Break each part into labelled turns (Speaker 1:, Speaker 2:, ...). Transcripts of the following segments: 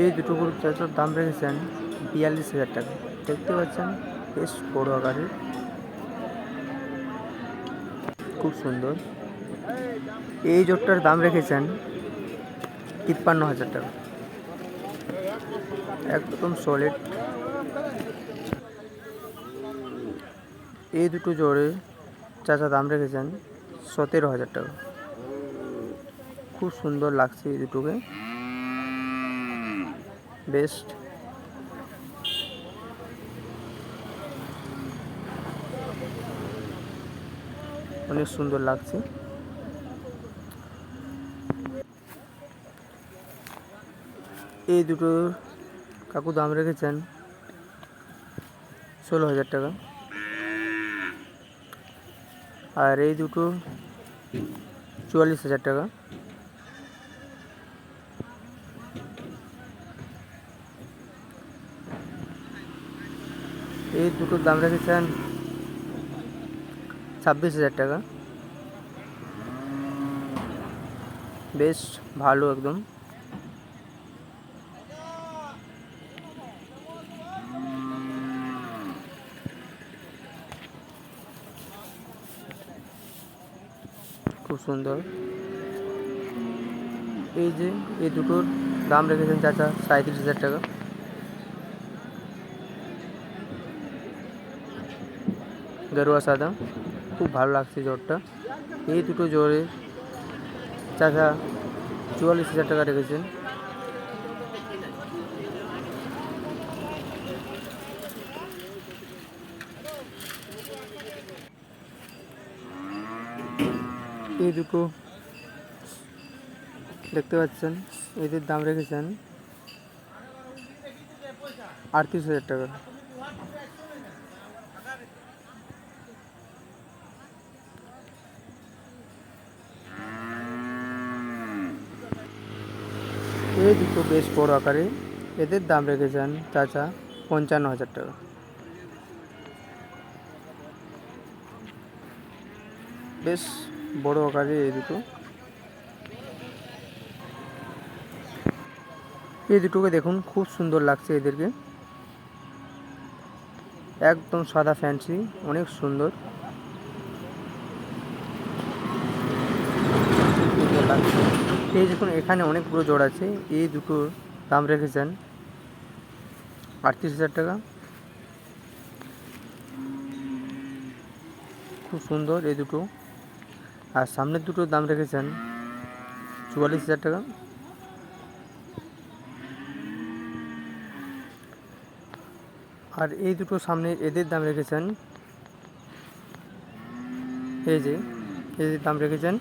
Speaker 1: এই দুটো চাচার দাম রেখেছেন বিয়াল্লিশ হাজার টাকা। দেখতে পাচ্ছেন, বেশ বড় আকারের। খুব সুন্দর। এই জোটটার দাম রেখেছেন তিপ্পান্ন হাজার টাকা। একদম সলিড এই দুটো জোড়ে চাচা দাম রেখেছেন সতেরো হাজার টাকা। খুব সুন্দর লাগছে এই দুটোকে। বেস্ট। অনেক সুন্দর লাগছে। এই দুটো কাকু দাম রেখেছেন ষোলো হাজার টাকা। আর এই দুটো চুয়াল্লিশ হাজার টাকা। এই দুটোর দাম রেখেছেন ছাব্বিশ হাজার টাকা। বেশ ভালো একদম। খুব সুন্দর। এই যে, এই দুটোর দাম রেখেছেন চাচা সাঁত্রিশ হাজার টাকা। গেরুয়া সাদা। খুব ভালো লাগছে জোরটা এই দুটো জোরে চাচা চুয়াল্লিশ হাজার টাকা রেখেছেন। এই দুটো দেখতে পাচ্ছেন, এদের দাম রেখেছেন আটত্রিশ হাজার টাকা। এই দুটো বেশ বড় আকারে এদের দাম রেখেছেন চাচা পঞ্চান্ন হাজার টাকা। বেশ বড় আকারে এই দুটো। এই দুটোকে দেখুন, খুব সুন্দর লাগছে এদেরকে। একদম সাদা ফ্যান্সি, অনেক সুন্দর। লাগছে এই দেখুন, এখানে অনেকগুলো জোড় আছে। এই দুটোর দাম রেখেছেন আটত্রিশ হাজার টাকা। খুব সুন্দর এই দুটো। আর সামনের দুটোর দাম রেখেছেন চুয়াল্লিশ হাজার টাকা। আর এই দুটো সামনে এদের দাম রেখেছেন, এই যে, এদের দাম রেখেছেন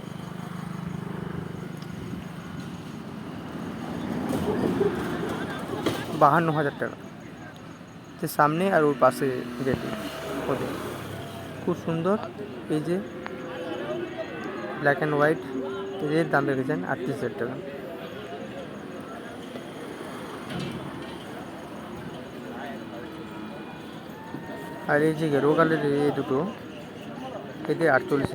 Speaker 1: বাহান্ন হাজার টাকা। যে সামনে আর ওর পাশে যেটি ওদের। খুব সুন্দর, এই যে ব্ল্যাক অ্যান্ড হোয়াইট এদের দাম রেখেছেন আটত্রিশ হাজার টাকা। আর এই যে গেরো কালের এই দুটো এদের আটচল্লিশ